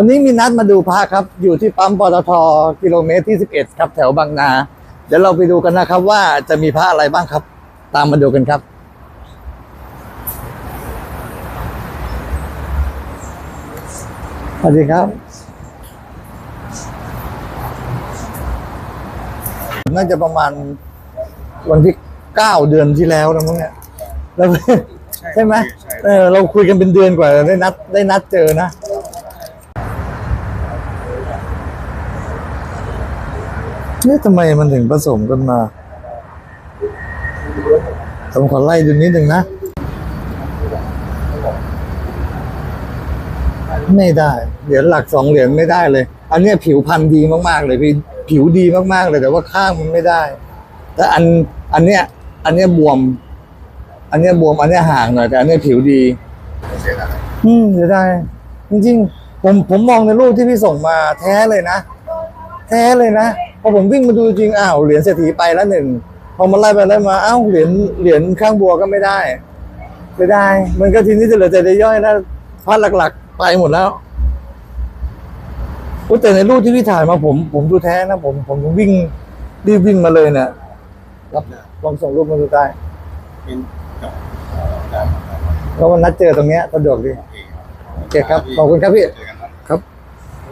วันนี้มีนัดมาดูพระครับ อยู่ที่ปั๊มปตทกิโลเมตรที่ 11 ครับแถวบางนา เดี๋ยวเราไปดูกันนะครับว่าจะมีพระอะไรบ้างครับ ตามมาดูกันครับ สวัสดีครับ น่าจะประมาณวันที่เก้าเดือนที่แล้วนะมั้งเนี่ยแล้วใช่ไหมเออเราคุยกันเป็นเดือนกว่าได้นัดได้นัดเจอนะ นี่ยทำไมมันถึงผสมกันมาผมขอไล่ดูนิดหนึ่งนะ ไม่ได้ เหรียญหลักสองเหรียญไม่ได้เลย อันเนี้ยผิวพันธุ์ดีมากๆเลยพี่ผิวดีมากๆเลยแต่ว่าข้างมันไม่ได้ แต่อันอันเนี้ย อันเนี้ยบวม อันเนี้ยบวมอันเนี้ยห่างหน่อยแต่อันเนี้ยผิวดีอืมเสียดายจริงๆผมผมมองในรูปที่พี่ส่งมาแท้เลยนะ แท้เลยนะ พอผมวิ่งมาดูจริงอ้าวเหรียญเศรษฐีไปแล้วหนึ่งพอมาไล่ไปไล่มาอ้าวเหรียญเหรียญข้างบัวก็ไม่ได้ไม่ได้ มันก็ทีนี้จะเหลือแต่ย่อยๆแล้วพัดหลักๆ ไปหมดแล้วอุ๊ยแต่ในรูปที่พี่ถ่ายมาผม ผมดูแท้นะผมผมวิ่งรีบวิ่งมาเลยเนี่ยรับลองส่งรูปมาดูได้เป็นกับได้แล้ววันนัดเจอตรงเนี้ยสะดวกดีโอเคครับขอบคุณครับพี่เจอ